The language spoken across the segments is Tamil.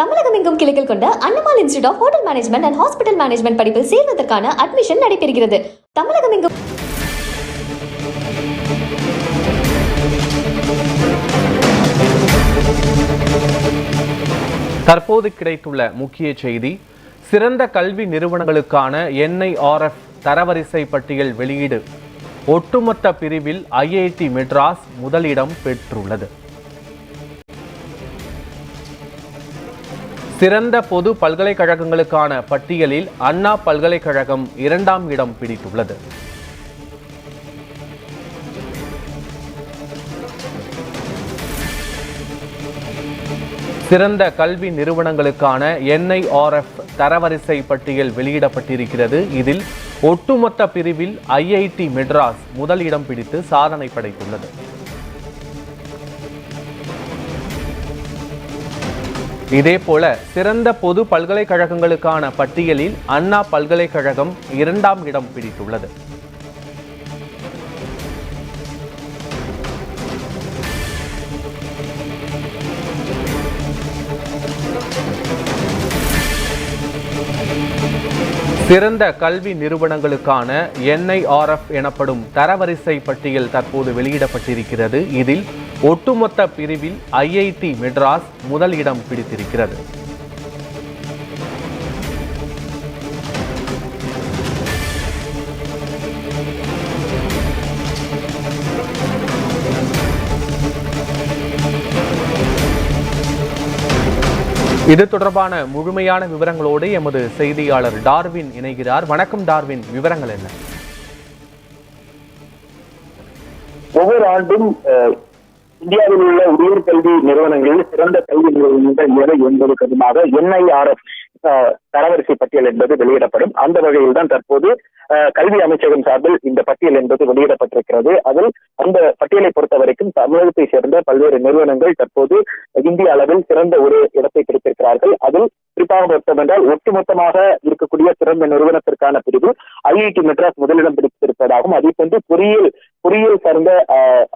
தமிழகம் எங்கும் கிளைகள் கொண்ட Annamalai institute of hotel management and hospital management படிப்பில் சேர்வதற்கான அட்மிஷன் நடைபெறுகிறது. தமிழகம் எங்கும் தற்போது கிடைத்துள்ள முக்கிய செய்தி சிறந்த கல்வி நிறுவனங்களுக்கான என்ஐஆர்எஃப் தரவரிசை பட்டியல் வெளியீடு. ஒட்டுமொத்த பிரிவில் ஐஐடி மெட்ராஸ் முதலிடம் பெற்றுள்ளது. சிறந்த பொது பல்கலைக்கழகங்களுக்கான பட்டியலில் அண்ணா பல்கலைக்கழகம் இரண்டாம் இடம் பிடித்துள்ளது. சிறந்த கல்வி நிறுவனங்களுக்கான என்ஐஆர்எஃப் தரவரிசை பட்டியல் வெளியிடப்பட்டிருக்கிறது. இதில் ஒட்டுமொத்த பிரிவில் ஐஐடி மெட்ராஸ் முதல் இடம் பிடித்து சாதனை படைத்துள்ளது. இதேபோல சிறந்த பொது பல்கலைக்கழகங்களுக்கான பட்டியலில் அண்ணா பல்கலைக்கழகம் இரண்டாம் இடம் பிடித்துள்ளது. சிறந்த கல்வி நிறுவனங்களுக்கான என்ஐஆர்எஃப் எனப்படும் தரவரிசை பட்டியல் தற்போது வெளியிடப்பட்டிருக்கிறது. இதில் ஒட்டுமொத்த பிரிவில் ஐஐடி மெட்ராஸ் முதல் இடம் பிடித்திருக்கிறது. இது தொடர்பான முழுமையான விவரங்களோடு எமது செய்தியாளர் டார்வின் இணைகிறார். வணக்கம் டார்வின் விவரங்கள் என்ன? ஒவ்வொரு ஆண்டும் இந்தியாவில் உள்ள உயர் கல்வி நிறுவனங்களில் சிறந்த கல்வி நிறுவனங்கள் எவை என்பது கருமாக என்ஐஆர்எஃப் தரவரிசை பட்டியல் என்பது வெளியிடப்படும். அந்த வகையில் தான் தற்போது கல்வி அமைச்சகம் சார்பில் இந்த பட்டியல் என்பது வெளியிடப்பட்டிருக்கிறது. அதில் அந்த பட்டியலை பொறுத்த வரைக்கும் தமிழகத்தை சேர்ந்த பல்வேறு நிறுவனங்கள் தற்போது இந்திய அளவில் சிறந்த ஒரு இடத்தை பிடித்திருக்கிறார்கள். அதில் குறிப்பாக பார்த்தோம் என்றால் ஒட்டுமொத்தமாக இருக்கக்கூடிய சிறந்த நிறுவனத்திற்கான பிரிவு. ஐஐடி மெட்ராஸ் முதலிடம் பிடித்திருப்பதாகவும் அதே போன்று பொறியியல் பொறியியல் சார்ந்த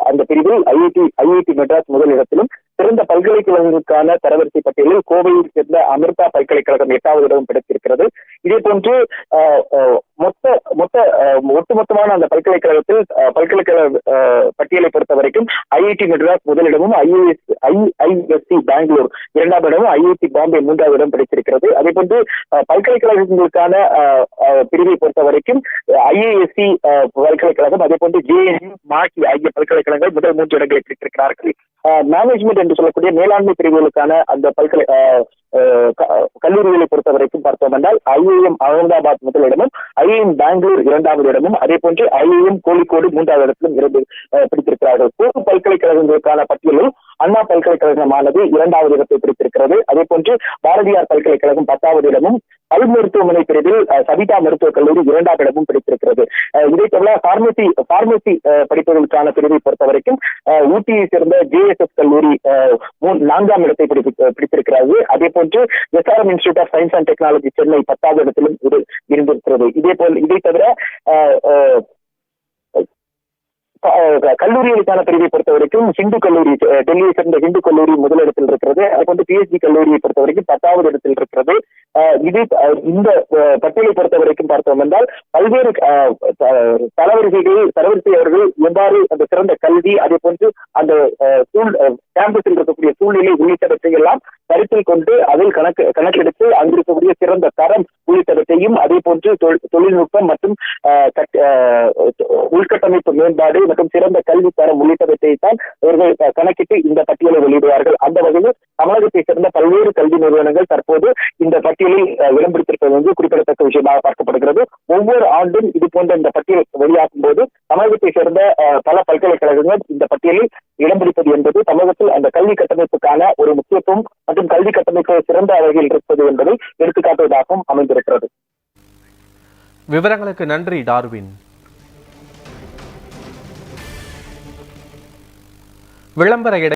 அந்த பிரிவில் ஐஐடி ஐஐடி மெட்ராஸ் முதலிடத்திலும் சிறந்த பல்கலைக்கழகங்களுக்கான தரவரிசை பட்டியலில் கோவையில் சேர்ந்த அமிர்தா பல்கலைக்கழகம் எட்டாவது இடம் பிடித்திருக்கிறது. இதே போன்று மொத்த மொத்த ஒட்டுமொத்தமான அந்த பல்கலைக்கழகத்தில் பல்கலைக்கழக பட்டியலை பொறுத்த வரைக்கும் ஐஐடி மெட்ராஸ் முதலிடமும் ஐஏஎஸ் ஐஐஎஸ்சி பெங்களூர் இரண்டாம் இடமும் ஐஐடி பாம்பே மூன்றாவது இடம் பிடித்திருக்கிறது. அதே போன்று பல்கலைக்கழகங்களுக்கான பிரிவை பொறுத்த வரைக்கும் ஐஏஎஸ்சி பல்கலைக்கழகம் அதே போன்று ஜேஎன்யூ மாகி ஆகிய பல்கலைக்கழகங்கள் முதல் மூன்று இடங்களை பிடித்திருக்கிறார்கள். மேனேஜ்மெண்ட் என்று சொல்லக்கூடிய மேலாண்மை பிரிவுகளுக்கான அந்த பல்கலை கல்லூரிகளை பொறுத்த வரைக்கும் பார்த்தோம் என்றால் ஐஏஎம் அகமதாபாத் முதலிடமும் ஐஏஎம் பெங்களூர் இரண்டாவது இடமும் அதே போன்று ஐஏஎம் கோழிக்கோடு மூன்றாவது இடத்திலும் இரண்டு பிடித்திருக்கிறார்கள். பொது பல்கலைக்கழகங்களுக்கான பட்டியலில் அண்ணா பல்கலைக்கழகமானது இரண்டாவது இடத்தை பிடித்திருக்கிறது. அதே போன்று பாரதியார் பல்கலைக்கழகம் பத்தாவது இடமும் பல் மருத்துவமனை பிரிவில் சவிதா மருத்துவக் கல்லூரி இரண்டாவது இடமும் பிடித்திருக்கிறது. இதை தவிர பார்மசி பார்மசி படிப்புகளுக்கான பிரிவை பொறுத்த வரைக்கும் ஊட்டியை சேர்ந்த ஜேஎஸ்எஸ் கல்லூரி நான்காம் இடத்தை பிடித்திருக்கிறது. அதே போன்று SRM institute of science and technology Chennai பத்தாவது இடத்திலும் இரு- இருந்திருக்கிறது. இதே போல் இதை தவிர கல்லூரிகளுக்கான பிரிவை பொறுத்த வரைக்கும் ஹிந்து கல்லூரி டெல்லியை சேர்ந்த ஹிந்து கல்லூரி முதலிடத்தில் இருக்கிறது. அது வந்து பிஎஸ்டி கல்லூரியை பொறுத்த வரைக்கும் பத்தாவது இடத்தில் இருக்கிறது. அஹ், இது இந்த பட்டியலை பொறுத்த வரைக்கும் பார்த்தோம் என்றால் பல்வேறு அஹ், த- தரவரிசைகளில் தரவரிசை அவர்கள் எவ்வாறு அந்த சிறந்த கல்வி அதே போன்று அந்த சூழ் கேம்பஸில் இருக்கக்கூடிய சூழ்நிலை உள்ளிட்டவற்றை எல்லாம் கருத்தில் கொண்டு அதில் கணக்கு கணக்கெடுத்து அங்கிருக்கக்கூடிய சிறந்த தரம் உள்ளிட்டவற்றையும் அதே போன்று தொழில்நுட்பம் மற்றும் உள்கட்டமைப்பு மேம்பாடு மற்றும் சிறந்த கல்வி தரம் உள்ளிட்டவற்றை தான் இவர்கள் கணக்கிட்டு இந்த பட்டியலை வெளியிடுவார்கள். அந்த வகையில் தமிழகத்தை சேர்ந்த பல்வேறு கல்வி நிறுவனங்கள் தற்போது இந்த பட்டியலில் அஹ், வந்து குறிப்பிடத்தக்க விஷயமாக பார்க்கப்படுகிறது. ஒவ்வொரு ஆண்டும் இது போன்ற இந்த பட்டியல் வெளியாகும் போது தமிழகத்தை சேர்ந்த பல பல்கலைக்கழகங்கள் இந்த பட்டியலில் இடம் பிடிப்பது என்பது தமிழகத்தில் அந்த கல்வி கட்டமைப்புக்கான ஒரு முக்கியத்துவம் மற்றும் கல்வி கட்டமைப்பு சிறந்த வகையில் இருப்பது என்பதை எடுத்துக்காட்டுவதாகவும் அமைந்திருக்கிறது. விவரங்களுக்கு நன்றி டார்வின். விளம்பர இடை